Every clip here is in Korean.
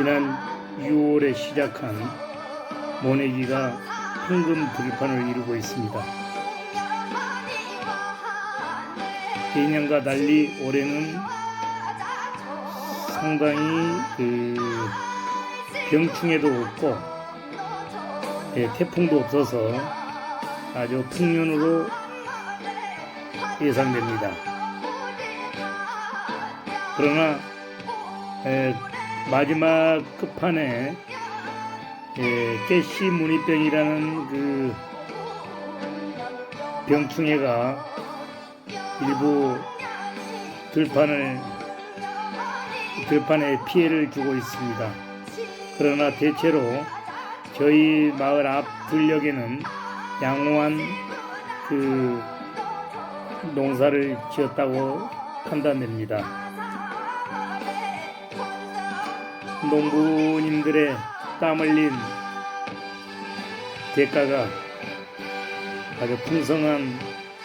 지난 6월에 시작한 모내기가 황금 들판을 이루고 있습니다. 예년과 달리 올해는 상당히 그 병충해도 없고 예, 태풍도 없어서 아주 풍년으로 예상됩니다. 그러나 에, 마지막 끝판에 예, 깨씨 무늬병이라는 그 병충해가 일부 들판을 들판에 피해를 주고 있습니다. 그러나 대체로 저희 마을 앞 들녘에는 양호한 그 농사를 지었다고 판단됩니다. 농부님들의 땀 흘린 대가가 아주 풍성한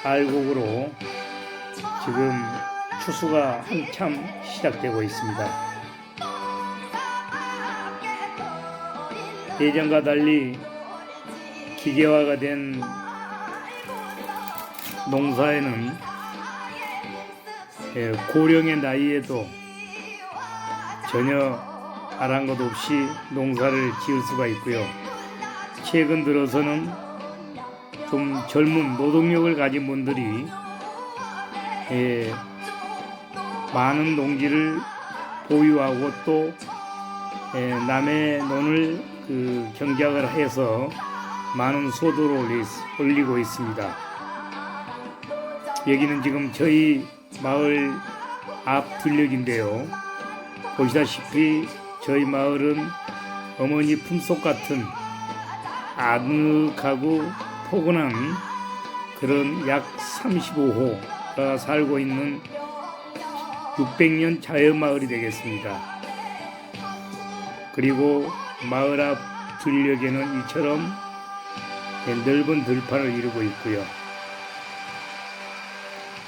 알곡으로 지금 추수가 한참 시작되고 있습니다. 예전과 달리 기계화가 된 농사에는 예, 고령의 나이에도 전혀 아랑곳 없이 농사를 지을 수가 있고요. 최근 들어서는 좀 젊은 노동력을 가진 분들이 예, 많은 농지를 보유하고 또 예, 남의 논을 그 경작을 해서 많은 소득을 올리, 올리고 있습니다. 여기는 지금 저희 마을 앞 들녘인데요. 보시다시피 저희 마을은 어머니 품속 같은 아늑하고 포근한 그런 약 35호가 살고 있는 600년 자연마을이 되겠습니다. 그리고 마을 앞 들녘에는 이처럼 넓은 들판을 이루고 있고요.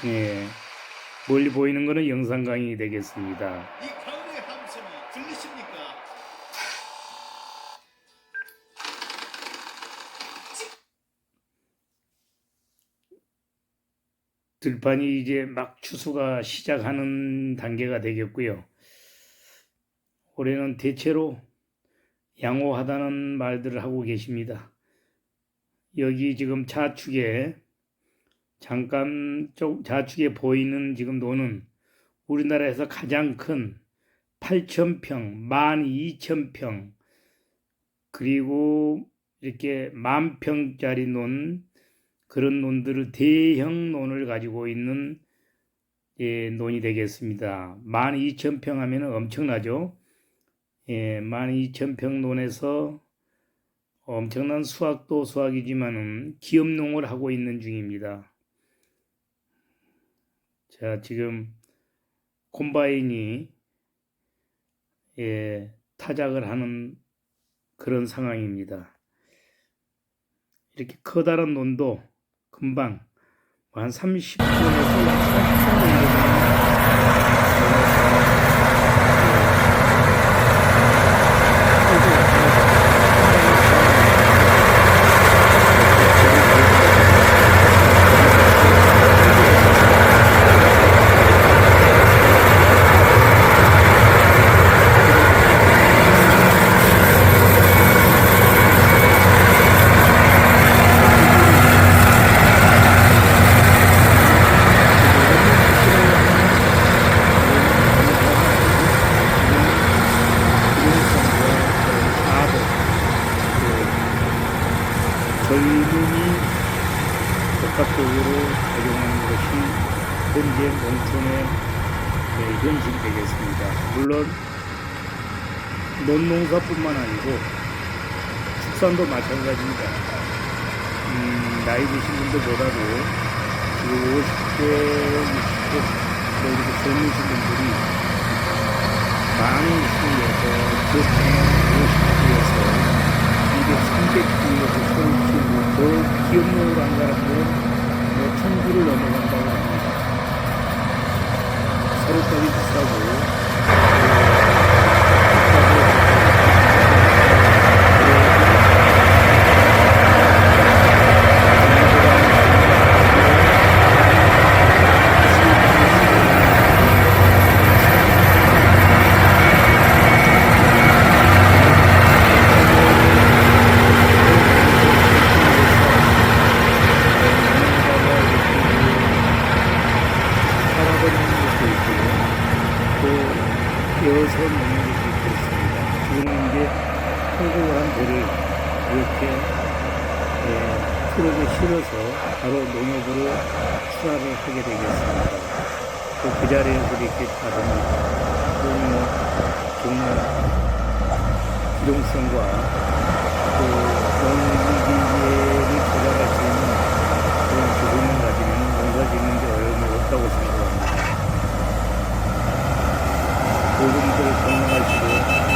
예, 멀리 보이는 것은 영산강이 되겠습니다. 들판이 이제 막 추수가 시작하는 단계가 되겠고요. 올해는 대체로 양호하다는 말들을 하고 계십니다. 여기 지금 좌측에 잠깐 쪽 좌측에 보이는 지금 노는 우리나라에서 가장 큰 8,000평, 12,000평 그리고 이렇게 만 평짜리 논 그런 논들을 대형 논을 가지고 있는 예, 논이 되겠습니다. 12,000평 하면 엄청나죠. 예, 12,000평 논에서 엄청난 수확도 수확이지만은 기업농을 하고 있는 중입니다. 자, 지금 콤바인이 예, 타작을 하는 그런 상황입니다. 이렇게 커다란 논도 금방 한 30분에서 40분 정도 젊음이 복합적으로 적용하는 것이 현재 농촌의 네, 현실이 되겠습니다. 물론 논농사뿐만 아니고 축산도 마찬가지입니다. 음, 나이 드신 분들보다도 지금 50대, 60대 뭐 이렇게 젊으신 분들이 많은 시에서 50대에서 200, 300기에서 서울 키우고 더 기업용으로 한 사람들은 뭐 천주를 넘어간다고 합니다. 서로 값이 비싸고 그 띄어서 농업을 짓고 있습니다. 지금은 이제 성공을 한 배를 이렇게 예, 트럭에 실어서 바로 농업으로 출하를 하게 되겠습니다. 또 그 자리에서 이렇게 다릅니다. 또뭐 정말 기동성과 또 농기계를 조작할 수 있는 그런 기술만 가지면 농사 짓는 데 어려움이 없다고 생각합니다. 요금들을 건강할 수도